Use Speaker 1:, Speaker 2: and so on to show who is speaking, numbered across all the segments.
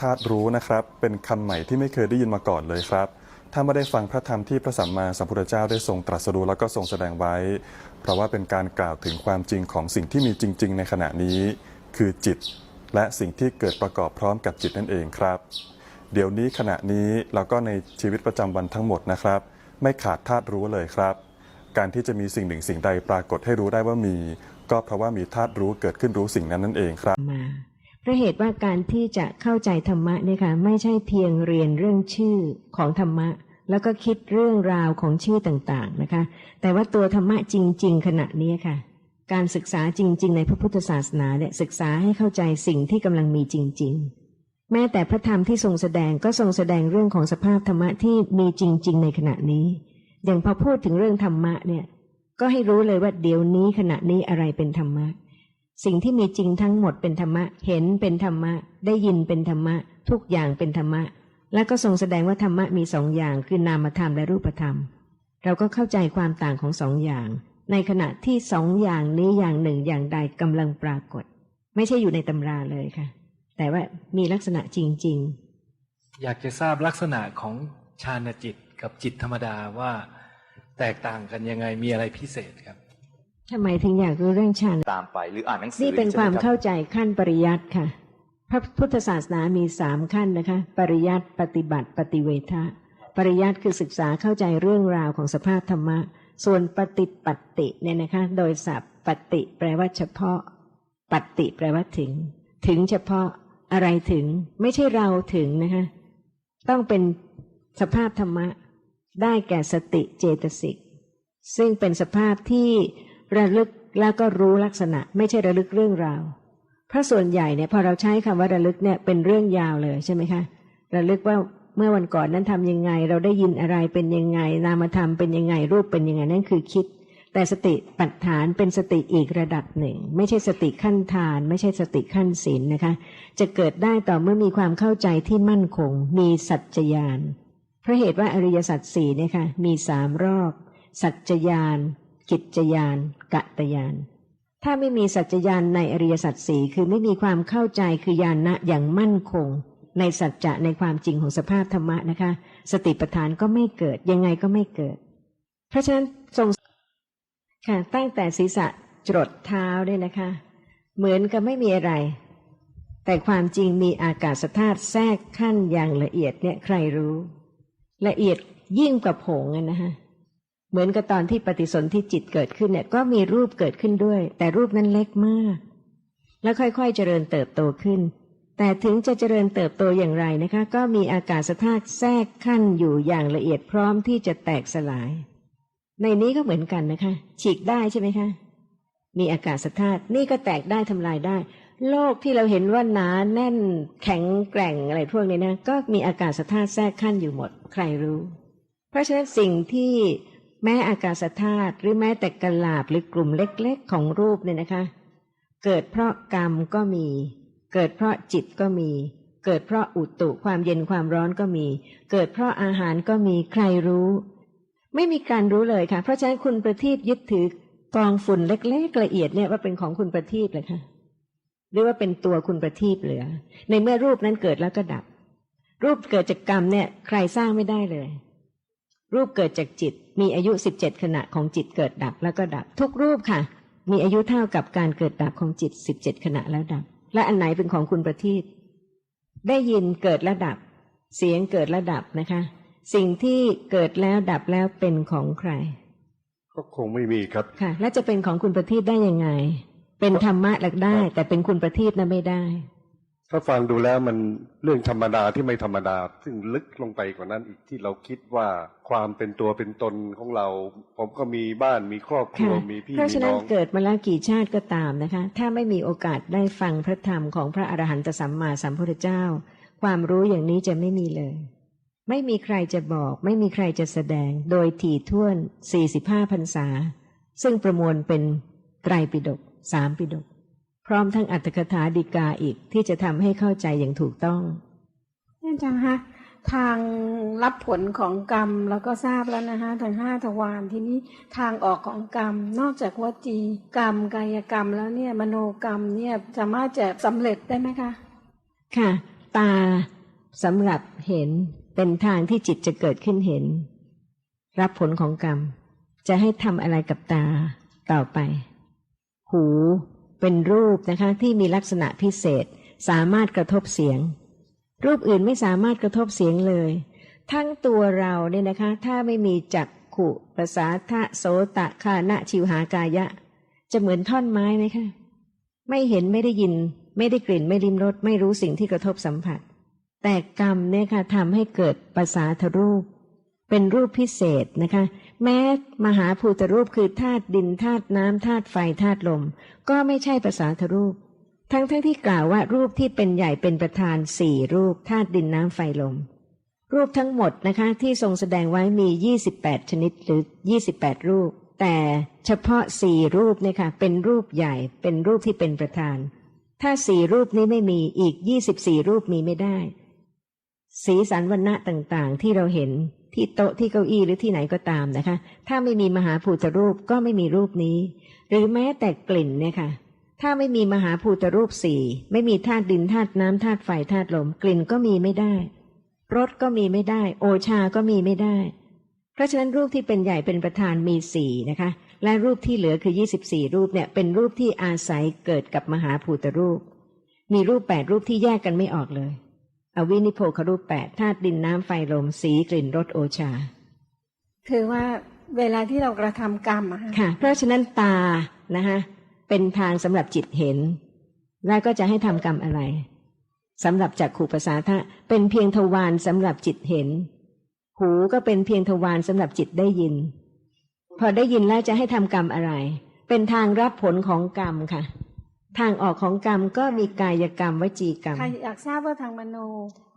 Speaker 1: ธาตุรู้นะครับ เป็นคำใหม่ที่ไม่เคยได้ยินมาก่อนเลยครับ ถ้าไม่ได้ฟังพระธรรมที่พระสัมมาสัมพุทธเจ้าได้ทรงตรัสรู้แล้วก็ทรงแสดงไว้ เพราะว่าเป็นการกล่าวถึงความจริงของสิ่งที่มีจริง ๆ ในขณะนี้ คือจิต และสิ่งที่เกิดประกอบพร้อมกับจิตนั่นเองครับ เดี๋ยวนี้ขณะนี้แล้วก็ในชีวิตประจำวันทั้งหมดนะครับ ไม่ขาดธาตุรู้เลยครับ การที่จะมีสิ่งหนึ่งสิ่งใดปรากฏให้รู้ได้ว่ามี ก็เพราะว่ามีธาตุรู้เกิดขึ้นรู้สิ่งนั้นนั่นเองครับ
Speaker 2: เพราะเหตุว่าการที่จะเข้าใจธรรมะเนี่ยค่ะไม่ใช่เพียงเรียนเรื่องชื่อของธรรมะ แล้วก็คิดเรื่องราวของชื่อต่างๆนะคะ แต่ว่าตัวธรรมะจริง ๆ ขณะนี้ค่ะ การศึกษาจริง ๆ ในพระพุทธศาสนาเนี่ยศึกษาให้เข้าใจสิ่งที่กำลังมีจริง ๆ แม้แต่พระธรรมที่ทรงแสดงก็ทรงแสดงเรื่องของสภาพธรรมะที่มีจริง ๆ ในขณะนี้ อย่างพอพูดถึงเรื่องธรรมะเนี่ยก็ให้รู้เลยว่าเดี๋ยวนี้ขณะนี้อะไรเป็นธรรมะ สิ่งที่มีจริงทั้งหมดเป็นธรรมะ เห็นเป็นธรรมะ ได้ยินเป็นธรรมะ ทุกอย่างเป็นธรรมะ แล้วก็ทรงแสดงว่าธรรมะมีสองอย่าง คือนามธรรมและรูปธรรม เราก็เข้าใจความต่างของสองอย่าง ในขณะที่สองอย่างนี้อย่างหนึ่งอย่างใดกำลังปรากฏ ไม่ใช่อยู่ในตำราเลยค่ะ แต่ว่ามีลักษณะจริง
Speaker 3: อยากจะทราบลักษณะของฌานจิตกับจิตธรรมดาว่า แตกต่างกันยังไงมีอะไรพิเศษครับ
Speaker 2: ทำไมถึงอยากรู้เรื่องฌาน
Speaker 4: ตามไปหรืออ่านหนังสือ
Speaker 2: นี่เป็น
Speaker 4: ใช่
Speaker 2: ค
Speaker 4: ไห
Speaker 2: วาม
Speaker 4: รับ
Speaker 2: เข้าใจขั้นปริยัติค่ะ พระพุทธศาสนามีสามขั้นนะคะ ปริยัติปฏิบัติ ปฏิเวทะปริยัติคือศึกษาเข้าใจเรื่องราวของสภาพธรรมะ ส่วนปฏิปัตติเนี่ยนะคะ โดยศัพท์ปฏิแปลว่าเฉพาะ ปฏิแปลว่าถึง ถึงเฉพาะอะไรถึง ไม่ใช่เราถึงนะคะ ต้องเป็นสภาพธรรมะ ได้แก่สติเจตสิกซึ่งเป็นสภาพที่ ระลึกแล้วก็รู้ลักษณะ ไม่ใช่ระลึกเรื่องราวเพราะส่วนใหญ่เนี่ยพอเราใช้คำว่าระลึกเนี่ยเป็นเรื่องยาวเลยใช่ไหมคะระลึกว่าเมื่อวันก่อนนั้นทำยังไง เราได้ยินอะไรเป็นยังไง นามธรรมเป็นยังไงรูปเป็นยังไงนั่นคือคิด แต่สติปัฏฐานเป็นสติอีกระดับหนึ่ง ไม่ใช่สติขั้นทาน ไม่ใช่สติขั้นศีลนะคะ จะเกิดได้ต่อเมื่อมีความเข้าใจที่มั่นคง มีสัจจญาณเพราะเหตุว่าอริยสัจสี่เนี่ยค่ะมีสามรอบ สัจจญาณ กิจจญาณกะตญาณถ้าไม่มีสัจญาณในอริยสัจสี่คือไม่มีความเข้าใจคือญาณะอย่างมั่นคง ในสัจจะในความจริงของสภาพธรรมะนะคะ สติปัฏฐานก็ไม่เกิดยังไงก็ไม่เกิด เพราะฉะนั้นทรงค่ะตั้งแต่ศีรษะจรดเท้าเนี่ยนะคะ เหมือนกับไม่มีอะไร แต่ความจริงมีอากาศธาตุแทรกขั้นอย่างละเอียดเนี่ยใครรู้ ละเอียดยิ่งกว่าผงอะนะคะ เหมือนกับตอนที่ปฏิสนธิจิตเกิดขึ้นเนี่ย ก็มีรูปเกิดขึ้นด้วย แต่รูปนั้นเล็กมาก แล้วค่อยๆเจริญเติบโตขึ้น แต่ถึงจะเจริญเติบโตอย่างไรนะคะ ก็มีอากาศธาตุแทรกขั้นอยู่อย่างละเอียดพร้อมที่จะแตกสลาย ในนี้ก็เหมือนกันนะคะ ฉีกได้ใช่ไหมคะ มีอากาศธาตุนี่ก็แตกได้ทำลายได้ โลกที่เราเห็นว่าหนาแน่นแข็งแกร่งอะไรพวกนี้นะก็มีอากาศธาตุแทรกขั้นอยู่หมด ใครรู้ เพราะฉะนั้นสิ่งที่ แม้อากาศธาตุหรือแม้แต่กลาบหรือกลุ่มเล็กๆ ของรูปเนี่ยนะคะ เกิดเพราะกรรมก็มี เกิดเพราะจิตก็มี เกิดเพราะอุตุความเย็นความร้อนก็มี เกิดเพราะอาหารก็มีใครรู้ ไม่มีการรู้เลยค่ะ เพราะฉะนั้นคุณประทีปยึดถือกองฝุ่นเล็กๆละเอียดเนี่ยว่าเป็นของคุณประทีปเลยค่ะหรือว่าเป็นตัวคุณประทีปเหลือ ในเมื่อรูปนั้นเกิดแล้วก็ดับ รูปเกิดจากกรรมเนี่ย ใครสร้างไม่ได้เลย รูปเกิดจากจิต มีอายุสิบเจ็ดขณะของจิตเกิดดับแล้วก็ดับ ทุกรูปค่ะ มีอายุเท่ากับการเกิดดับของจิตสิบเจ็ดขณะแล้วดับ และอันไหนเป็นของคุณประทีปได้ยินเกิดแล้วดับ เสียงเกิดแล้วดับนะคะ สิ่งที่เกิดแล้วดับแล้วเป็นของใคร
Speaker 5: ก็คงไม่มีครับ
Speaker 2: ค่ะ แล้วจะเป็นของคุณประทีปได้ยังไง เป็นธรรมะหลักได้ แต่เป็นคุณประทีปนะไม่ได้
Speaker 5: ถ้าฟังดูแล้วมันเรื่องธรรมดาที่ไม่ธรรมดา ซึ่งลึกลงไปกว่านั้นอีกที่เราคิดว่าความเป็นตัวเป็นตนของเรา ผมก็มีบ้านมีครอบครัว
Speaker 2: ค่ะ
Speaker 5: มีพี่
Speaker 2: เพราะ
Speaker 5: มี
Speaker 2: ฉะ
Speaker 5: น้
Speaker 2: นั้น
Speaker 5: อง
Speaker 2: เกิดมาแล้วกี่ชาติก็ตามนะคะ ถ้าไม่มีโอกาสได้ฟังพระธรรมของพระอรหันตสัมมาสัมพุทธเจ้า ความรู้อย่างนี้จะไม่มีเลย ไม่มีใครจะบอก ไม่มีใครจะแสดง โดยถี่ถ้วน 45พรรษา ซึ่งประมวลเป็นไตรปิฎกสามปิฎกพ ร้อมทั้งอัตถกถาดีกาอีกที่จะทำให้เข้าใจอย่างถูกต้อง
Speaker 6: อาจารย์คะทางรับผลของกรรมเราก็ทราบแล้วนะคะทางห้าทวารทีนี้ทางออกของกรรม นอกจากวจีกรรมกายกรรมแล้วเนี่ยมโนกรรมเนี่ยสามารถจะสำเร็จได้ไหมคะ
Speaker 2: ค่ะ ตาสำหรับเห็นเป็นทางที่จิตจะเกิดขึ้นเห็น รับผลของกรรม จะให้ทำอะไรกับตาต่อไป หู เป็นรูปนะคะที่มีลักษณะพิเศษ สามารถกระทบเสียง รูปอื่นไม่สามารถกระทบเสียงเลย ทั้งตัวเราเนี่ยนะคะถ้าไม่มีจักขุประสาทะโสตะคานะชิวหากายะ จะเหมือนท่อนไม้ไหมคะไม่เห็นไม่ได้ยิน ไม่ได้กลิ่นไม่ริมรสไม่รู้สิ่งที่กระทบสัมผัส แต่กรรมเนี่ยค่ะทำให้เกิดภาษาทรูป เป็นรูปพิเศษนะคะ แม้มหาภูตรูปคือธาตุดินธาตุน้ำธาตุไฟธาตุลม ก็ไม่ใช่ภาษาทรูป ทั้งทั้งที่กล่าวว่ารูปที่เป็นใหญ่เป็นประธานสี่รูปธาตุดินน้ำไฟลม รูปทั้งหมดนะคะที่ทรงแสดงไว้มี 28 ชนิดหรือ 28 รูป แต่เฉพาะสี่รูปเนี่ยค่ะเป็นรูปใหญ่เป็นรูปที่เป็นประธาน ถ้าสี่รูปนี้ไม่มีอีก 24 รูปมีไม่ได้ สีสันวันณะต่างๆที่เราเห็น ที่โต๊ะที่เก้าอี้หรือที่ไหนก็ตามนะคะ ถ้าไม่มีมหาภูตรูปก็ไม่มีรูปนี้ หรือแม้แต่กลิ่นเนี่ยค่ะ ถ้าไม่มีมหาภูตรูปสี่ไม่มีธาตุดินธาตุน้ำธาตุไฟธาตุลมกลิ่นก็มีไม่ได้รสก็มีไม่ได้ โอชาก็มีไม่ได้ เพราะฉะนั้นรูปที่เป็นใหญ่เป็นประธานมีสี่นะคะ และรูปที่เหลือคือ 24 รูปเนี่ยเป็นรูปที่อาศัยเกิดกับมหาภูตรูป มีรูปแปดรูปที่แยกกันไม่ออกเลย อวินิโพครูปแปดธาตุดินน้ำไฟลมสีกลิ่นรสโอชา
Speaker 6: คือว่าเวลาที่เรากระทำกรรมอะค่ะ
Speaker 2: ค่ะ เพราะฉะนั้นตานะคะเป็นทางสำหรับจิตเห็น แล้วก็จะให้ทำกรรมอะไรสำหรับจักขู่ภาษาทะเป็นเพียงทวารสำหรับจิตเห็น หูก็เป็นเพียงทวารสำหรับจิตได้ยิน พอได้ยินแล้วจะให้ทำกรรมอะไร เป็นทางรับผลของกรรมค่ะ ทางออกของกรรมก็มีกายกรรมวจีกรรม
Speaker 6: ใครอยากทราบว่าทางมโน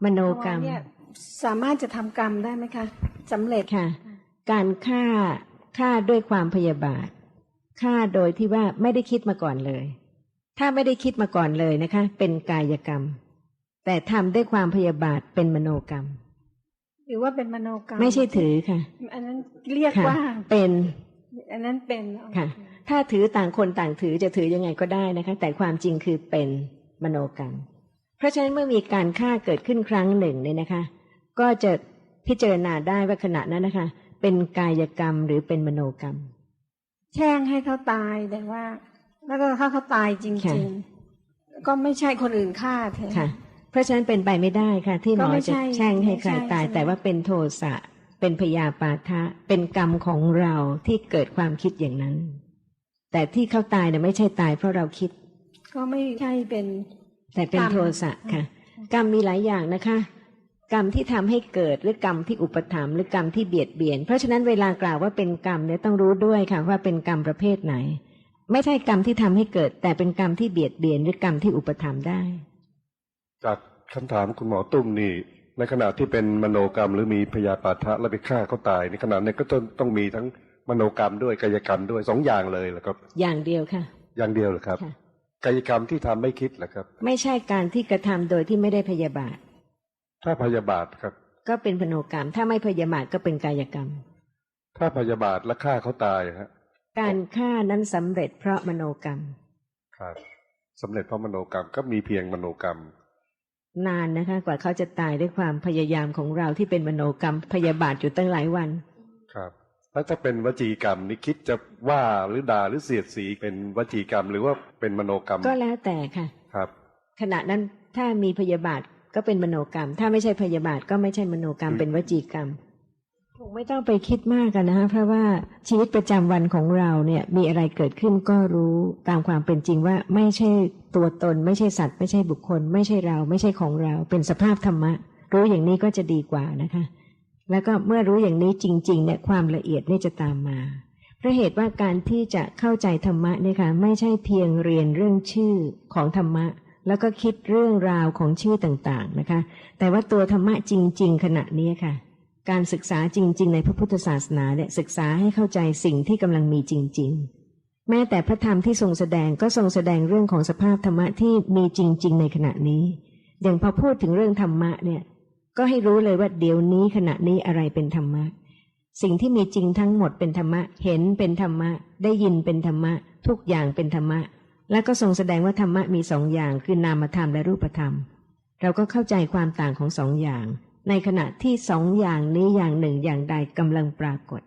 Speaker 2: มโนกรรม
Speaker 6: เนี่ยสามารถจะทำกรรมได้ไหมคะสำเร็จ
Speaker 2: ค่ะ การฆ่าฆ่าด้วยความพยาบาทฆ่าโดยที่ว่าไม่ได้คิดมาก่อนเลย ถ้าไม่ได้คิดมาก่อนเลยนะคะ เป็นกายกรรม แต่ทำด้วยความพยาบาทเป็นมโนกรรม
Speaker 6: หรือว่าเป็นมโนกรรม
Speaker 2: ไม่ใช่ถือค่ะ
Speaker 6: อันนั้นเรียก
Speaker 2: ค่ะ
Speaker 6: ว่า
Speaker 2: เป็น
Speaker 6: อันนั้นเป็น
Speaker 2: ค่ะ ถ้าถือต่างคนต่างถือจะถือยังไงก็ได้นะคะ แต่ความจริงคือเป็นมโนกรรม เพราะฉะนั้นเมื่อมีการฆ่าเกิดขึ้นครั้งหนึ่งเนี่ยนะคะ ก็จะพิจารณาได้ว่าขณะนั้นนะคะ เป็นกายกรรมหรือเป็นมโนกรรม
Speaker 6: แช่งให้เขาตายแต่ว่า แล้วก็ถ้าเขาตายจ
Speaker 2: ค่ะ
Speaker 6: ริง ๆ ก็ไม่ใช่คนอื่นฆ่าแทน
Speaker 2: ค่ะเพราะฉะนั้นเป็นไปไม่ได้ค่ะ ที่หม
Speaker 6: ก็
Speaker 2: อ
Speaker 6: ไม่
Speaker 2: จะ
Speaker 6: ใช่
Speaker 2: แช่งให้ใคร
Speaker 6: ไม่ใช่
Speaker 2: ตาย
Speaker 6: ใช่ไหม
Speaker 2: แต่ว่าเป็นโทสะเป็นพยาปาทะเป็นกรรมของเราที่เกิดความคิดอย่างนั้น แต่ที่เขาตายเนี่ยไม่ใช่ตายเพราะเราคิด
Speaker 6: ก็ไม่ใช่เป็น
Speaker 2: แต่เป็น
Speaker 6: กรรม
Speaker 2: โทสะค่ะ กรรมมีหลายอย่างนะคะ กรรมที่ทำให้เกิดหรือกรรมที่อุปถัมภ์หรือกรรมที่เบียดเบียน เพราะฉะนั้นเวลากล่าวว่าเป็นกรรมเนี่ยต้องรู้ด้วยค่ะ ว่าเป็นกรรมประเภทไหน ไม่ใช่กรรมที่ทำให้เกิด แต่เป็นกรรมที่เบียดเบียน หรือกรรมที่อุปถัมภ์ได้
Speaker 5: จากคำถามคุณหมอตุ้มนี่ในขณะที่เป็นมโนกรรมหรือมีพยาปาทะแล้วไปฆ่าเขาตายในขณะนี้ก็ต้องต้องมีทั้ง มโนกรรมด้วยกายกรรมด้วยสองอย่างเลยเหรอครับ
Speaker 2: อย่างเดียวค่ะ
Speaker 5: อย่างเดียวเหรอครับ
Speaker 2: ค่ะ
Speaker 5: กายกรรมที่ทำไม่คิดเหรอครับ
Speaker 2: ไม่ใช่การที่กระทำโดยที่ไม่ได้พยาบาท
Speaker 5: ถ้าพยาบาทครับ
Speaker 2: ก็เป็นพโนกรรม ถ้าไม่พยาบาทก็เป็นกายกรรม
Speaker 5: ถ้าพยาบาทและฆ่าเขาตายฮะ
Speaker 2: การฆ่านั้นสำเร็จเพราะมโนกรรม
Speaker 5: ครับสำเร็จเพราะมโนกรรมก็มีเพียงมโนกรรม
Speaker 2: นานนะคะ กว่าเขาจะตายด้วยความพยายามของเราที่เป็นมโนกรรมพยาบาทอยู่ตั้งหลายวัน
Speaker 5: ครับ แล้วถ้าเป็นวจีกรรมนี่คิดจะว่าหรือด่าหรือเสียดสีเป็นวจีกรรม หรือว่าเป็นมโนกรรม
Speaker 2: ก็แล้วแต่ค่ะ
Speaker 5: ครับ
Speaker 2: ขณะนั้นถ้ามีพยาบาทก็เป็นมโนกรรม ถ้าไม่ใช่พยาบาทก็ไม่ใช่มโนกรรม
Speaker 5: อืม
Speaker 2: เป็นวจีกรรมคงไม่ต้องไปคิดมากกันนะคะเพราะว่าชีวิตประจำวันของเราเนี่ยมีอะไรเกิดขึ้นก็รู้ตามความเป็นจริงว่าไม่ใช่ตัวตน ไม่ใช่สัตว์ ไม่ใช่บุคคล ไม่ใช่เรา ไม่ใช่ของเรา เป็นสภาพธรรมะ รู้อย่างนี้ก็จะดีกว่านะคะ แล้วก็เมื่อรู้อย่างนี้จริง ๆ เนี่ยความละเอียดเนี่ยจะตามมาเพราะเหตุว่าการที่จะเข้าใจธรรมะเนี่ยค่ะไม่ใช่เพียงเรียนเรื่องชื่อของธรรมะ แล้วก็คิดเรื่องราวของชื่อต่างๆนะคะ แต่ว่าตัวธรรมะจริง ๆ ขณะนี้ค่ะ การศึกษาจริง ๆ ในพระพุทธศาสนาเนี่ยศึกษาให้เข้าใจสิ่งที่กำลังมีจริง ๆ แม้แต่พระธรรมที่ทรงแสดงก็ทรงแสดงเรื่องของสภาพธรรมะที่มีจริง ๆ ในขณะนี้ อย่างพอพูดถึงเรื่องธรรมะเนี่ย ก็ให้รู้เลยว่าเดี๋ยวนี้ขณะนี้อะไรเป็นธรรมะ สิ่งที่มีจริงทั้งหมดเป็นธรรมะ เห็นเป็นธรรมะ ได้ยินเป็นธรรมะ ทุกอย่างเป็นธรรมะ และก็ทรงแสดงว่าธรรมะมีสองอย่างคือนามธรรมและรูปธรรม เราก็เข้าใจความต่างของสองอย่าง ในขณะที่สองอย่างนี้อย่างหนึ่งอย่างใดกำลังปรากฏ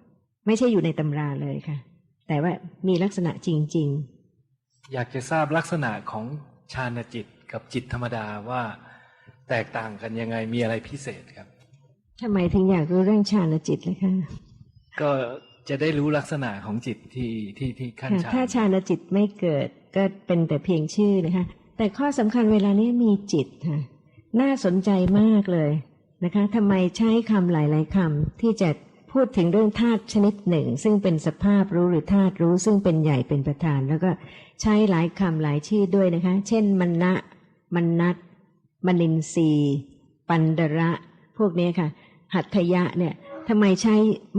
Speaker 2: ไม่ใช่อยู่ในตำราเลยค่ะ แต่ว่ามีลักษณะจริง
Speaker 3: อยากจะทราบลักษณะของฌานจิตกับจิตธรรมดาว่า แตกต่างกันยังไงมีอะไรพิเศษครับ
Speaker 2: ๆทำไมถึงอยากรู้เรื่องฌานจิตเลยคะ
Speaker 3: ก็จะได้รู้ลักษณะของจิตที่ที่ที่ขั้น
Speaker 2: ค่ะ
Speaker 3: ฌาน
Speaker 2: ถ้าฌานจิตไม่เกิดก็เป็นแต่เพียงชื่อนะคะแต่ข้อสำคัญเวลานี้มีจิตค่ะ น่าสนใจมากเลยนะคะทำไมใช้คำหลาย ๆคำที่จะพูดถึงเรื่องธาตุชนิดหนึ่ง ซึ่งเป็นสภาพรู้หรือธาตุรู้ซึ่งเป็นใหญ่เป็นประธาน แล้วก็ใช้หลายคำหลายชื่อด้วยนะคะ เช่นมันนะมันนัต มนินทรีย์ปันดระ พวกนี้ค่ะ หัตถยะเนี่ยทำไมใช้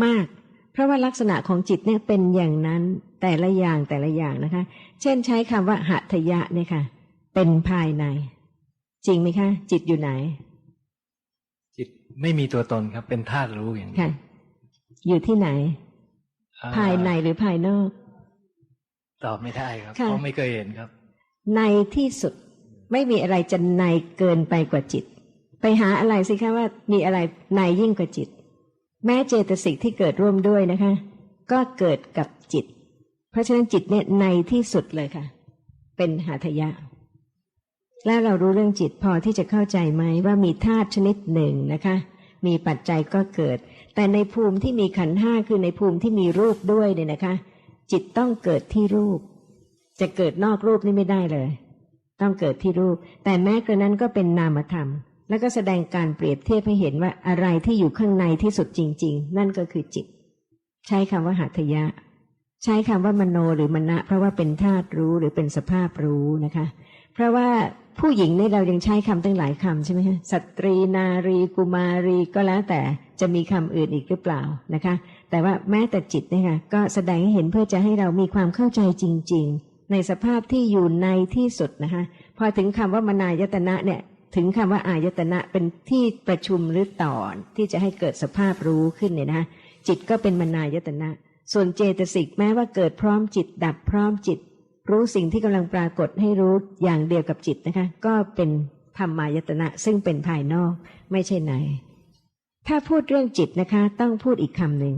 Speaker 2: มาก เพราะว่าลักษณะของจิตเนี่ยเป็นอย่างนั้นแต่ละอย่างแต่ละอย่างนะคะ เช่นใช้คำว่าหัตถยะเนี่ยค่ะ เป็นภายใน จริงไหมคะ จิตอยู่ไหน
Speaker 3: จิตไม่มีตัวตนครับ เป็นธาตุรู้อย่างเดี
Speaker 2: ค่ะ
Speaker 3: ยว
Speaker 2: อยู่ที่ไหน
Speaker 3: อ่
Speaker 2: ภายในหรือภายนอก
Speaker 3: ตอบไม่ได้ครับ
Speaker 2: ค่ะ
Speaker 3: เพราะไม่เคยเห็นครับ
Speaker 2: ในที่สุด ไม่มีอะไรจะในเกินไปกว่าจิต ไปหาอะไรสิคะว่ามีอะไรในยิ่งกว่าจิต แม้เจตสิกที่เกิดร่วมด้วยนะคะ ก็เกิดกับจิต เพราะฉะนั้นจิตเนี่ยในที่สุดเลยค่ะ เป็นหาทยะ แล้วเรารู้เรื่องจิตพอที่จะเข้าใจไหมว่ามีธาตุชนิดหนึ่งนะคะ มีปัจจัยก็เกิด แต่ในภูมิที่มีขันธ์ห้าคือในภูมิที่มีรูปด้วยเนี่ยนะคะ จิตต้องเกิดที่รูป จะเกิดนอกรูปนี่ไม่ได้เลย ต้องเกิดที่รูป แต่แม้กระนั้นก็เป็นนามธรรม แล้วก็แสดงการเปรียบเทียบให้เห็นว่าอะไรที่อยู่ข้างในที่สุดจริง ๆ นั่นก็คือจิต ใช้คำว่าหัตยะ ใช้คำว่ามโนหรือมณะ เพราะว่าเป็นธาตุรู้หรือเป็นสภาพรู้นะคะ เพราะว่าผู้หญิงเนี่เรายังใช้คำตั้งหลายคำใช่ไหมคะสตรีนารีกุมารีก็แล้วแต่จะมีคำอื่นอีกหรือเปล่านะคะ แต่ว่าแม้แต่จิตเนี่ยค่ะก็แสดงให้เห็นเพื่อจะให้เรามีความเข้าใจจริง ๆ ในสภาพที่อยู่ในที่สุดนะคะพอถึงคำว่ามนายตนะเนี่ยถึงคำว่าอายตนะเป็นที่ประชุมหรือต่อนที่จะให้เกิดสภาพรู้ขึ้นเนี่ยนะคะจิตก็เป็นมนายตนะ ส่วนเจตสิกแม้ว่าเกิดพร้อมจิต ดับพร้อมจิต รู้สิ่งที่กำลังปรากฏให้รู้อย่างเดียวกับจิตนะคะ ก็เป็นธรรมายตนะซึ่งเป็นภายนอกไม่ใช่ใน ถ้าพูดเรื่องจิตนะคะ ต้องพูดอีกคำหนึ่ง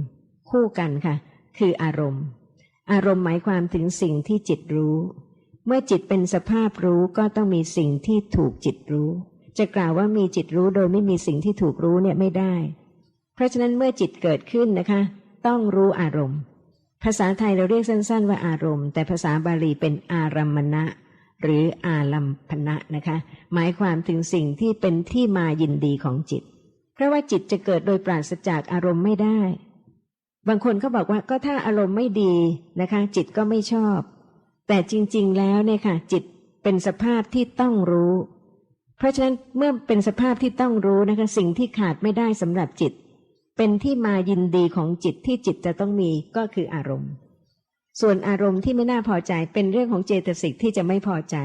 Speaker 2: คู่กันค่ะ คืออารมณ์ อารมณ์หมายความถึงสิ่งที่จิตรู้ เมื่อจิตเป็นสภาพรู้ก็ต้องมีสิ่งที่ถูกจิตรู้ จะกล่าวว่ามีจิตรู้โดยไม่มีสิ่งที่ถูกรู้เนี่ยไม่ได้ เพราะฉะนั้นเมื่อจิตเกิดขึ้นนะคะ ต้องรู้อารมณ์ ภาษาไทยเราเรียกสั้น ๆ ว่าอารมณ์ แต่ภาษาบาลีเป็นอารัมมณะหรืออาลัมพนะนะคะ หมายความถึงสิ่งที่เป็นที่มายินดีของจิต เพราะว่าจิตจะเกิดโดยปราศจากอารมณ์ไม่ได้ บางคนเขาบอกว่าก็ถ้าอารมณ์ไม่ดีนะคะ จิตก็ไม่ชอบ แต่จริง ๆ แล้วเนี่ยค่ะ จิตเป็นสภาพที่ต้องรู้ เพราะฉะนั้นเมื่อเป็นสภาพที่ต้องรู้นะคะ สิ่งที่ขาดไม่ได้สำหรับจิต เป็นที่มายินดีของจิตที่จิตจะต้องมีก็คืออารมณ์ ส่วนอารมณ์ที่ไม่น่าพอใจเป็นเรื่องของเจตสิกที่จะไม่พอใจ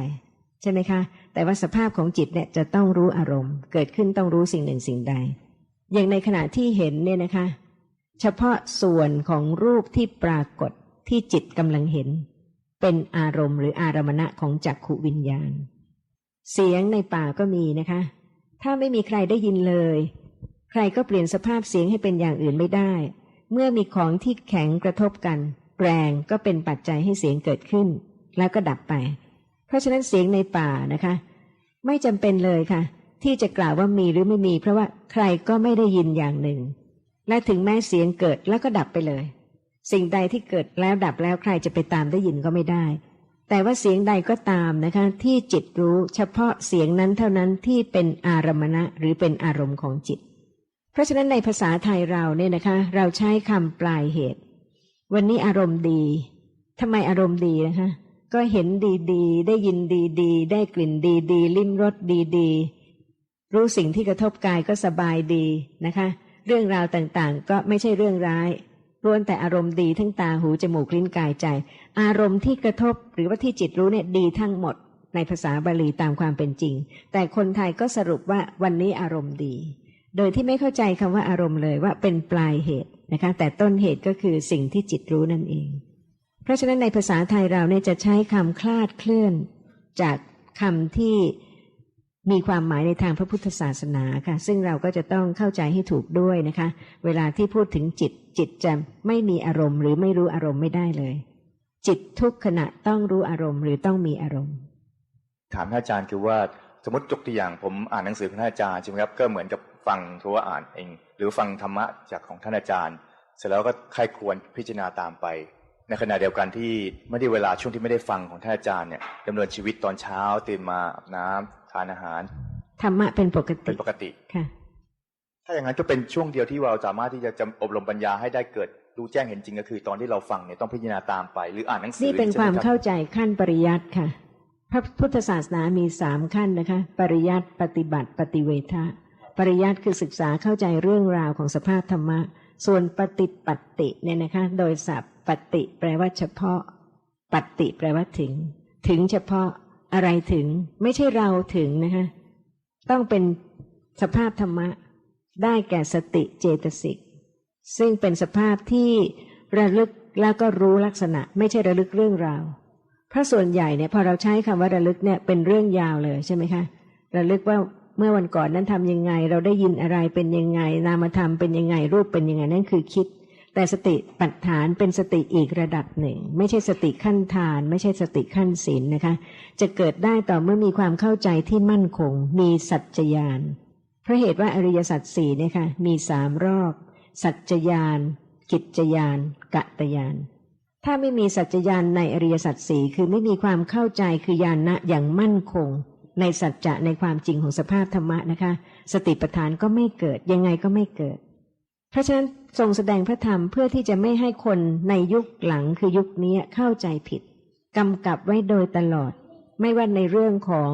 Speaker 2: ใช่ไหมคะ แต่ว่าสภาพของจิตเนี่ยจะต้องรู้อารมณ์ เกิดขึ้นต้องรู้สิ่งหนึ่งสิ่งใด อย่างในขณะที่เห็นเนี่ยนะคะ เฉพาะส่วนของรูปที่ปรากฏที่จิตกำลังเห็น เป็นอารมณ์หรืออารมณะของจักขุวิญญาณ เสียงในป่าก็มีนะคะ ถ้าไม่มีใครได้ยินเลย ใครก็เปลี่ยนสภาพเสียงให้เป็นอย่างอื่นไม่ได้ เมื่อมีของที่แข็งกระทบกัน แรงก็เป็นปัจจัยให้เสียงเกิดขึ้น แล้วก็ดับไป เพราะฉะนั้นเสียงในป่านะคะ ไม่จำเป็นเลยค่ะ ที่จะกล่าวว่ามีหรือไม่มี เพราะว่าใครก็ไม่ได้ยินอย่างหนึ่ง และถึงแม้เสียงเกิดแล้วก็ดับไปเลย สิ่งใดที่เกิดแล้วดับแล้วใครจะไปตามได้ยินก็ไม่ได้ แต่ว่าเสียงใดก็ตามนะคะ ที่จิตรู้เฉพาะเสียงนั้นเท่านั้นที่เป็นอารมณะหรือเป็นอารมณ์ของจิต เพราะฉะนั้นในภาษาไทยเราเนี่ยนะคะ เราใช้คำปลายเหตุ วันนี้อารมณ์ดีทำไมอารมณ์ดีนะคะ ก็เห็นดีๆ ได้ยินดีๆ ได้กลิ่นดีๆ ลิ้มรสดีๆ รู้สิ่งที่กระทบกายก็สบายดีนะคะ เรื่องราวต่างๆ ก็ไม่ใช่เรื่องร้ายล้วนแต่อารมณ์ดีทั้งตาหูจมูกลิ้นกายใจ อารมณ์ที่กระทบหรือว่าที่จิตรู้เนี่ยดีทั้งหมด ในภาษาบาลีตามความเป็นจริง แต่คนไทยก็สรุปว่าวันนี้อารมณ์ดี โดยที่ไม่เข้าใจคำว่าอารมณ์เลยว่าเป็นปลายเหตุนะคะ แต่ต้นเหตุก็คือสิ่งที่จิตรู้นั่นเอง เพราะฉะนั้นในภาษาไทยเราเนี่ยจะใช้คำคลาดเคลื่อน จากคำที่ มีความหมายในทางพระพุทธศาสนาค่ะ ซึ่งเราก็จะต้องเข้าใจให้ถูกด้วยนะคะ เวลาที่พูดถึงจิต จิตจะไม่มีอารมณ์ หรือไม่รู้อารมณ์ไม่ได้เลย จิตทุกขณะต้องรู้อารมณ์ หรือต้องมีอารมณ์
Speaker 4: ถามท่านอาจารย์คือว่าสมมติยกตัวอย่างผมอ่านหนังสือของท่านอาจารย์ใช่ไหมครับก็เหมือนกับฟังทัวอ่านเอง หรือฟังธรรมะจากของท่านอาจารย์ เสร็จแล้วก็ใครควรพิจารณาตามไป ในขณะเดียวกันที่ไม่ได้เวลาช่วงที่ไม่ได้ฟังของท่านอาจารย์เนี่ยดำเนินชีวิตตอนเช้าตื่นมาอาบน้ำทานอาหาร
Speaker 2: ธรรมะเป็นปกติ
Speaker 4: เป็นปกติ
Speaker 2: ค่ะ
Speaker 4: ถ้าอย่างนั้นก็เป็นช่วงเดียวที่เราสามารถที่จะจำอบรมปัญญาให้ได้เกิดรู้แจ้งเห็นจริงก็คือ ตอนที่เราฟังเนี่ยต้องพิจารณาตามไป หรืออ่านหนังสือ
Speaker 2: นี่เป็น
Speaker 4: ใช่
Speaker 2: ค
Speaker 4: ไห
Speaker 2: วาม
Speaker 4: รับ
Speaker 2: เข้าใจขั้นปริยัติค่ะ พระพุทธศาสนามีสามขั้นนะคะ ปริยัติปฏิบัติ ปฏิเวทะปริยัติคือศึกษาเข้าใจเรื่องราวของสภาพธรรมะ ส่วนปฏิปัติเนี่ยนะคะ โดยศัพท์ปฏิแปลว่าเฉพาะ ปฏิแปลว่าถึง ถึงเฉพาะอะไรถึง ไม่ใช่เราถึงนะคะ ต้องเป็นสภาพธรรมะ ได้แก่สติเจตสิก ซึ่งเป็นสภาพที่ระลึกแล้วก็รู้ลักษณะ ไม่ใช่ระลึกเรื่องราว เพราะส่วนใหญ่เนี่ยพอเราใช้คำว่าระลึกเนี่ยเป็นเรื่องยาวเลยใช่ไหมคะ ระลึกว่า เมื่อวันก่อนนั้นทำยังไง เราได้ยินอะไรเป็นยังไง นามธรรมเป็นยังไงรูปเป็นยังไงนั่นคือคิด แต่สติปัฏฐานเป็นสติอีกระดับหนึ่ง ไม่ใช่สติขั้นทาน ไม่ใช่สติขั้นศีลนะคะ จะเกิดได้ต่อเมื่อมีความเข้าใจที่มั่นคง มีสัจจญาณเพราะเหตุว่าอริยสัจสี่เนี่ยค่ะมีสามรอบ สัจจญาณกิจจญาณกะตญาณถ้าไม่มีสัจจญาณในอริยสัจสี่คือไม่มีความเข้าใจคือญาณะอย่างมั่นคง ในสัจจะในความจริงของสภาพธรรมะนะคะ สติปัฏฐานก็ไม่เกิดยังไงก็ไม่เกิด เพราะฉะนั้นทรงแสดงพระธรรมเพื่อที่จะไม่ให้คนในยุคหลังคือยุคนี้เข้าใจผิดกำกับไว้โดยตลอด ไม่ว่าในเรื่องของ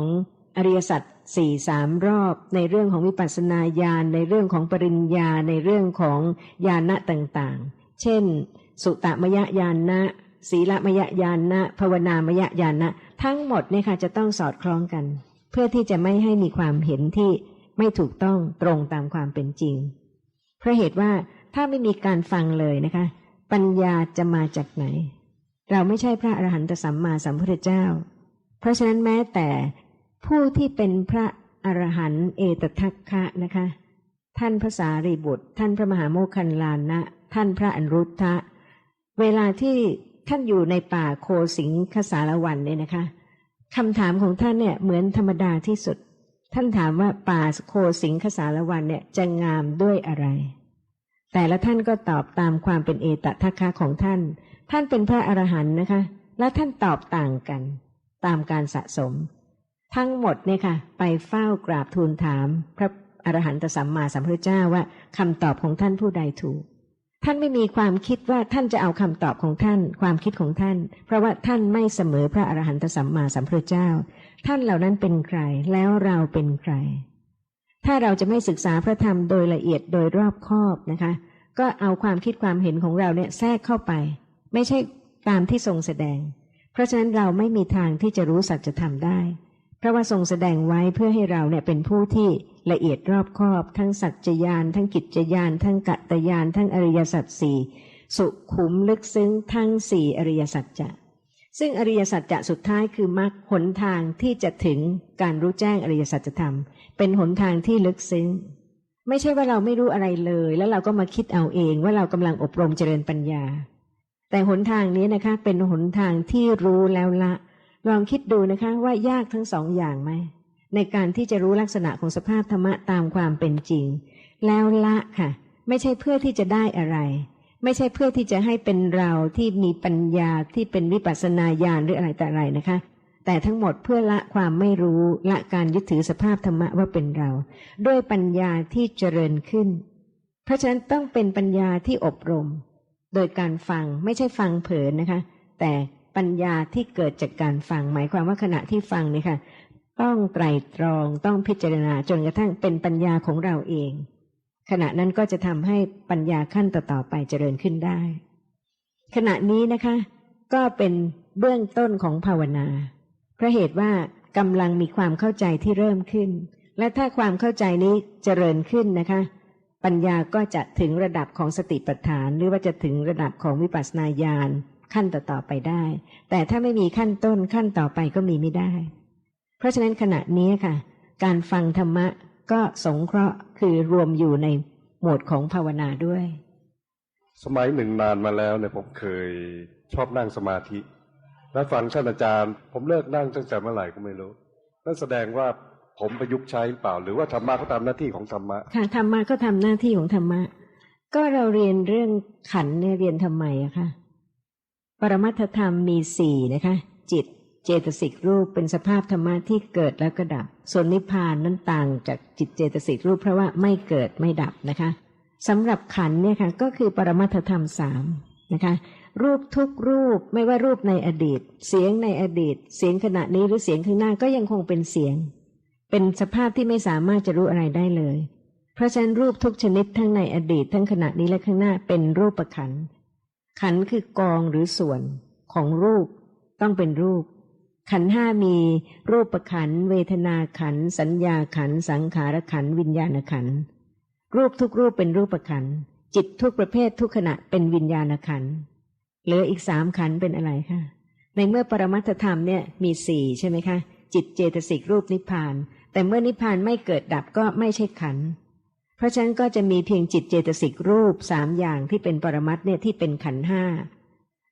Speaker 2: อริยสัจสี่สามรอบ ในเรื่องของวิปัสสนาญาณในเรื่องของปริญญาในเรื่องของญาณะต่างๆ เช่น สุตมยญาณะศีลมยญาณะภาวนามยญาณะทั้งหมดเนี่ยค่ะจะต้องสอดคล้องกัน เพื่อที่จะไม่ให้มีความเห็นที่ไม่ถูกต้องตรงตามความเป็นจริง เพราะเหตุว่าถ้าไม่มีการฟังเลยนะคะ ปัญญาจะมาจากไหน เราไม่ใช่พระอรหันตสัมมาสัมพุทธเจ้า เพราะฉะนั้นแม้แต่ผู้ที่เป็นพระอรหันต์เอตทัคคะนะคะ ท่านพระสารีบุตร ท่านพระมหาโมคคันลานะ ท่านพระอนุรุทธะ เวลาที่ท่านอยู่ในป่าโคสิงคสารวันเนี่ยนะคะ คำถามของท่านเนี่ยเหมือนธรรมดาที่สุด ท่านถามว่าป่าโคสิงคสารวันเนี่ยจะงามด้วยอะไร แต่ละท่านก็ตอบตามความเป็นเอตทัคคะของท่าน ท่านเป็นพระอรหันต์นะคะ และท่านตอบต่างกัน ตามการสะสม ทั้งหมดเนี่ยค่ะ ไปเฝ้ากราบทูลถาม พระอรหันตสัมมาสัมพุทธเจ้าว่าคำตอบของท่านผู้ใดถูก ท่านไม่มีความคิดว่าท่านจะเอาคำตอบของท่าน ความคิดของท่าน เพราะว่าท่านไม่เสมอพระอรหันตสัมมาสัมพุทธเจ้า ท่านเหล่านั้นเป็นใคร แล้วเราเป็นใคร ถ้าเราจะไม่ศึกษาพระธรรมโดยละเอียดโดยรอบคอบนะคะ ก็เอาความคิดความเห็นของเราเนี่ยแทรกเข้าไป ไม่ใช่ตามที่ทรงแสดง เพราะฉะนั้นเราไม่มีทางที่จะรู้สัจธรรมได้ พราะว่าทรงแสดงไว้เพื่อให้เราเนี่ยเป็นผู้ที่ละเอียดรอบคอบ ทั้งสัจจญาณทั้งกิจญาณทั้งกัตตญาณทั้งอริยสัจสี่สุขุมลึกซึ้งทั้งสี่อริยสัจจะซึ่งอริยสัจจะสุดท้ายคือมรรคหนทางที่จะถึงการรู้แจ้งอริยสัจธรรม เป็นหนทางที่ลึกซึ้ง ไม่ใช่ว่าเราไม่รู้อะไรเลย แล้วเราก็มาคิดเอาเองว่าเรากำลังอบรมเจริญปัญญา แต่หนทางนี้นะคะ เป็นหนทางที่รู้แล้วละ ลองคิดดูนะคะว่ายากทั้งสองอย่างไหมในการที่จะรู้ลักษณะของสภาพธรรมะตามความเป็นจริง แล้วละค่ะ ไม่ใช่เพื่อที่จะได้อะไร ไม่ใช่เพื่อที่จะให้เป็นเราที่มีปัญญาที่เป็นวิปัสสนาญาณหรืออะไรแต่อะไรนะคะ แต่ทั้งหมดเพื่อละความไม่รู้ละการยึดถือสภาพธรรมะว่าเป็นเรา ด้วยปัญญาที่เจริญขึ้น เพราะฉะนั้นต้องเป็นปัญญาที่อบรม โดยการฟังไม่ใช่ฟังเผลอนะคะ แต่ ปัญญาที่เกิดจากการฟัง หมายความว่าขณะที่ฟังเนี่ยค่ะ ต้องไตรตรองต้องพิจารณาจนกระทั่งเป็นปัญญาของเราเอง ขณะนั้นก็จะทำให้ปัญญาขั้นต่อๆไปเจริญขึ้นได้ ขณะนี้นะคะ ก็เป็นเบื้องต้นของภาวนาเพราะเหตุว่ากำลังมีความเข้าใจที่เริ่มขึ้น และถ้าความเข้าใจนี้เจริญขึ้นนะคะ ปัญญาก็จะถึงระดับของสติปัฏฐาน หรือว่าจะถึงระดับของวิปัสสนาญาณ ขั้นต่อๆไปได้ แต่ถ้าไม่มีขั้นต้นขั้นต่อไปก็มีไม่ได้ เพราะฉะนั้นขณะนี้ค่ะ การฟังธรรมะก็สงเคราะห์คือรวมอยู่ในหมวดของภาวนาด้วย
Speaker 5: สมัยหนึ่งนานมาแล้วเนี่ยผมเคยชอบนั่งสมาธิ แล้วฟังท่านอาจารย์ ผมเลิกนั่งตั้งแต่เมื่อไหร่ก็ไม่รู้นั่นแสดงว่าผมประยุกต์ใช้หรือเปล่า หรือว่าธรรมะเขาทำหน้าที่ของธรรมะ
Speaker 2: ค่ะธรรมะก็ทำหน้าที่ของธรรมะ ก็เราเรียนเรื่องขันธ์เนี่ยเรียนทำไมอะคะ ปรมัตถธรรมมีสี่นะคะ จิต เจตสิกรูปเป็นสภาพธรรมะที่เกิดแล้วก็ดับ ส่วนนิพพานนั้นต่างจากจิตเจตสิกรูปเพราะว่าไม่เกิดไม่ดับนะคะสำหรับขันเนี่ยค่ะก็คือปรมัตถธรรมสามนะคะรูปทุกรูปไม่ว่ารูปในอดีต เสียงในอดีต เสียงขณะนี้หรือเสียงข้างหน้าก็ยังคงเป็นเสียง เป็นสภาพที่ไม่สามารถจะรู้อะไรได้เลย เพราะฉะนั้นรูปทุกชนิดทั้งในอดีต ทั้งขณะนี้และข้างหน้าเป็นรูปขัน ขันคือกองหรือส่วนของรูปต้องเป็นรูป ขันห้ามีรูปขัน เวทนาขัน สัญญาขัน สังขารขัน วิญญาณขัน รูปทุกรูปเป็นรูปขัน จิตทุกประเภททุกขณะเป็นวิญญาณขันเหลืออีกสามขันเป็นอะไรคะในเมื่อปรมัตธรรมเนี่ยมีสี่ใช่ไหมคะ จิตเจตสิกรูปนิพพาน แต่เมื่อนิพพานไม่เกิดดับก็ไม่ใช่ขันธ เพราะฉะนั้นก็จะมีเพียงจิตเจตสิกรูปสามอย่างที่เป็นปรมัตถ์เนี่ยที่เป็นขันธ์ห้า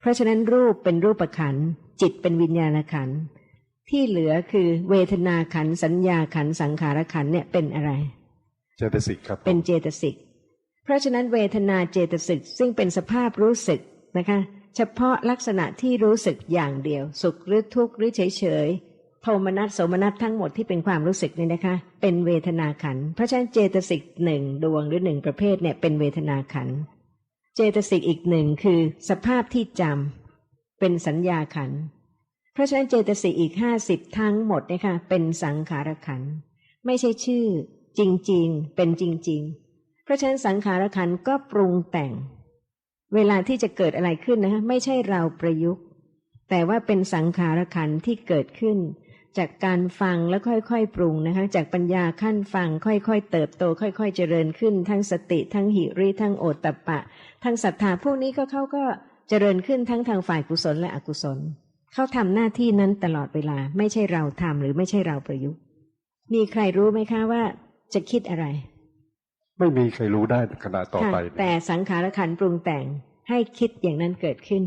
Speaker 2: เพราะฉะนั้นรูปเป็นรูปขันธ์จิตเป็นวิญญาณขันธ์ที่เหลือคือเวทนาขันธ์สัญญาขันธ์สังขารขันธ์เนี่ยเป็นอะไร
Speaker 5: เจตสิกครับผม
Speaker 2: เป็นเจตสิก เพราะฉะนั้นเวทนาเจตสิกซึ่งเป็นสภาพรู้สึกนะคะ เฉพาะลักษณะที่รู้สึกอย่างเดียว สุขหรือทุกข์หรือเฉยเฉยๆ โทมนัสโสมนัสทั้งหมดที่เป็นความรู้สึกนี่นะคะ เป็นเวทนาขันเพราะฉะนั้นเจตสิกหนึ่งดวงหรือหนึ่งประเภทเนี่ยเป็นเวทนาขันเจตสิกอีกหนึ่งคือสภาพที่จำเป็นสัญญาขันเพราะฉะนั้นเจตสิกอีกห้าสิบทั้งหมดเนี่ยค่ะเป็นสังขารขันไม่ใช่ชื่อ จริงๆ เป็นจริง ๆ เพราะฉะนั้นสังขารขันก็ปรุงแต่ง เวลาที่จะเกิดอะไรขึ้นนะคะไม่ใช่เราประยุกต์ แต่ว่าเป็นสังขารขันที่เกิดขึ้น จากการฟังแล้วค่อยๆ ปรุงนะคะ จากปัญญาขั้นฟัง ค่อยๆ เติบโต ค่อย ๆ เจริญขึ้น ทั้งสติ ทั้งหิริทั้งโอตตปปะ ทั้งศรัทธาพวกนี้ก็เขาก็เจริญขึ้นทั้งทางฝ่ายกุศลและอกุศล เขาทำหน้าที่นั้นตลอดเวลา ไม่ใช่เราทำหรือไม่ใช่เราประยุกต์ มีใครรู้ไหมคะว่าจะคิดอะไร
Speaker 5: ไม่มีใครรู้ได้ขณะต่อไป
Speaker 2: ค่ะแต่สังขารขันธ์ปรุงแต่งให้คิดอย่างนั้นเกิดขึ้น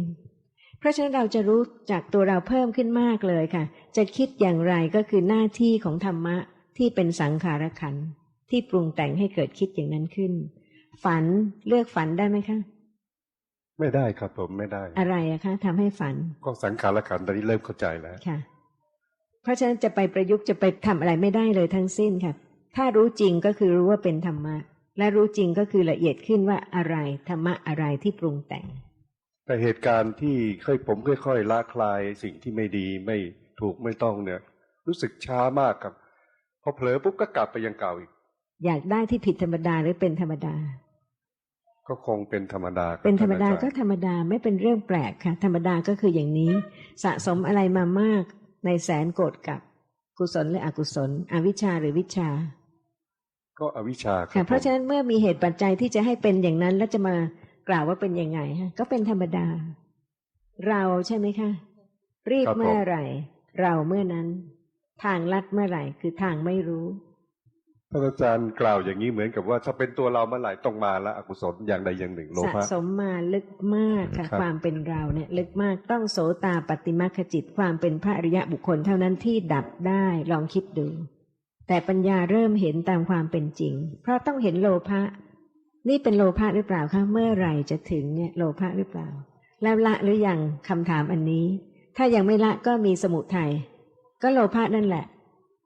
Speaker 2: เพราะฉะนั้นเราจะรู้จากตัวเราเพิ่มขึ้นมากเลยค่ะ จะคิดอย่างไรก็คือหน้าที่ของธรรมะที่เป็นสังขารขันธ์ที่ปรุงแต่งให้เกิดคิดอย่างนั้นขึ้น ฝันเลือกฝันได้ไหมคะ
Speaker 5: ไม่ได้ครับผมไม่ได้
Speaker 2: อะไรอะคะทำให้ฝัน
Speaker 5: ก็สังขารขันธ์ตอนนี้เริ่มเข้าใจแล้ว
Speaker 2: ค่ะ เพราะฉะนั้นจะไปประยุกต์จะไปทำอะไรไม่ได้เลยทั้งสิ้นค่ะ ถ้ารู้จริงก็คือรู้ว่าเป็นธรรมะ และรู้จริงก็คือละเอียดขึ้นว่าอะไรธรรมะอะไรที่ปรุงแต่ง
Speaker 5: แต่เหตุการณ์ที่เคยผมค่อยๆละคลายสิ่งที่ไม่ดีไม่ถูกไม่ต้องเนี่ย รู้สึกช้ามากครับพอเผลอปุ๊บก็กลับไปยังเก่าอีก
Speaker 2: อยากได้ที่ผิดธรรมดาหรือเป็นธรรมดา
Speaker 5: ก็คงเป็นธรรมดาครับ
Speaker 2: เป็นธรรมดา
Speaker 5: ท่นอจ
Speaker 2: ก็
Speaker 5: ย์
Speaker 2: ธรรมดาไม่เป็นเรื่องแปลกค่ะ ธรรมดาก็คืออย่างนี้ สะสมอะไรมามาก ในแสนโกรธกับกุศลหรืออกุศล อวิชชาหรือวิชา
Speaker 5: ก็อวิชชาครั
Speaker 2: ค่ะ
Speaker 5: บ
Speaker 2: เพราะฉะนั้นเมื่อมีเหตุปัจจัยที่จะให้เป็นอย่างนั้นแล้วจะมา กล่าวว่าเป็นยังไงฮะ ก็เป็นธรรมดา เราใช่ไหมคะ รีบเมื่อไหร่ เราเมื่อนั้น ทางลัดเมื่อไหร่ คือทางไม่รู้
Speaker 5: ท่านอาจารย์กล่าวอย่างนี้เหมือนกับว่า ถ้าเป็นตัวเราเมื่อไหร่ต้องมาละอกุศลอย่างใดอย่างหนึ่งโล
Speaker 2: สะ
Speaker 5: ภะ
Speaker 2: สมมาลึกมากค่ะ
Speaker 5: ครับ
Speaker 2: ความเป็นเราเนี่ย ลึกมากต้องโสตาปฏิมาคจิตความเป็นพระอริยะบุคคลเท่านั้นที่ดับได้ลองคิดดู แต่ปัญญาเริ่มเห็นตามความเป็นจริง เพราะต้องเห็นโลภะ นี่เป็นโลภะหรือเปล่าคะเมื่อไหร่จะถึงเนี่ยโลภะหรือเปล่า แล้วละหรือยังคำถามอันนี้ ถ้ายังไม่ละก็มีสมุทัยก็โลภะนั่นแหละ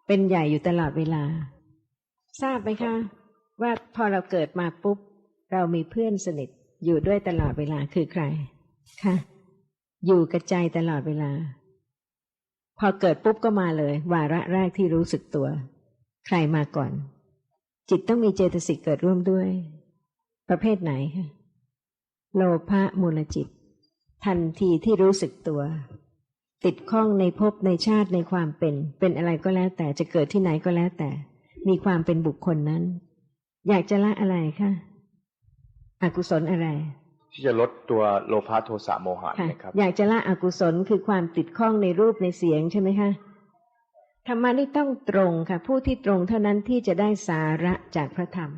Speaker 2: เป็นใหญ่อยู่ตลอดเวลา ทราบไหมคะ ว่าพอเราเกิดมาปุ๊บ เรามีเพื่อนสนิทอยู่ด้วยตลอดเวลาคือใครค่ะอยู่กระจายตลอดเวลา พอเกิดปุ๊บก็มาเลย วาระแรกที่รู้สึกตัว ใครมาก่อน จิตต้องมีเจตสิกเกิดร่วมด้วย ประเภทไหนคะโลภะมูลจิต ทันทีที่รู้สึกตัว ติดข้องในภพในชาติในความเป็น เป็นอะไรก็แล้วแต่จะเกิดที่ไหนก็แล้วแต่ มีความเป็นบุคคลนั้น อยากจะละอะไรคะอกุศลอะไร
Speaker 4: ที่จะลดตัวโลภะโทสะโมหะ
Speaker 2: ค่ะ
Speaker 4: นะครับ
Speaker 2: อยากจะละอกุศลคือความติดข้องในรูปในเสียงใช่ไหมคะธรรมะนี่ต้องตรงค่ะ ผู้ที่ตรงเท่านั้นที่จะได้สาระจากพระธรรม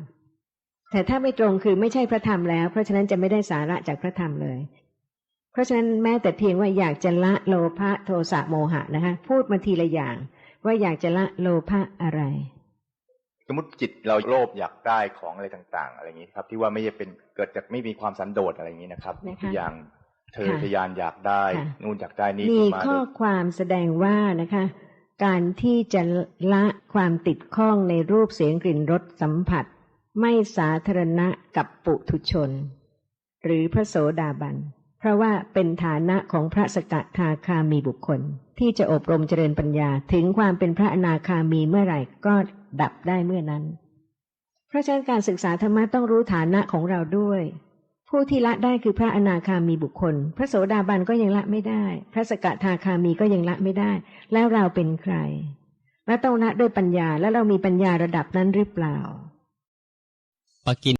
Speaker 2: แต่ถ้าไม่ตรงคือไม่ใช่พระธรรมแล้ว เพราะฉะนั้นจะไม่ได้สาระจากพระธรรมเลย เพราะฉะนั้นแม้แต่เพียงว่าอยากจะละโลภะโทสะโมหะนะคะพูดมาทีละอย่าง ว่าอยากจะละโลภะอะไร
Speaker 4: สมมติจิตเราโลภอยากได้ของอะไรต่างๆ อะไรอย่างนี้ครับ ที่ว่าไม่ใช่เป็นเกิดจากไม่มีความสันโดษอะไรอย่างนี้นะครับ
Speaker 2: นะคะ
Speaker 4: ตัวอย่างเธอ
Speaker 2: ค่ะ
Speaker 4: ทะยานอยากได้
Speaker 2: ค่ะ
Speaker 4: นู่นอยากได้นี่
Speaker 2: มี
Speaker 4: มา
Speaker 2: ข้อ
Speaker 4: โดย
Speaker 2: ความแสดงว่านะคะ การที่จะละความติดข้องในรูปเสียงกลิ่นรสสัมผัส ไม่สาธารณะกับปุถุชน หรือพระโสดาบัน เพราะว่าเป็นฐานะของพระสกทาคามีบุคคล ที่จะอบรมเจริญปัญญาถึงความเป็นพระอนาคามีเมื่อไหร่ก็ดับได้เมื่อนั้น เพราะฉะนั้นการศึกษาธรรมะต้องรู้ฐานะของเราด้วย ผู้ที่ละได้คือพระอนาคามีบุคคล พระโสดาบันก็ยังละไม่ได้ พระสกทาคามีก็ยังละไม่ได้ แล้วเราเป็นใครและต้องละด้วยปัญญาแล้วเรามีปัญญาระดับนั้นหรือเปล่า
Speaker 7: ปกิน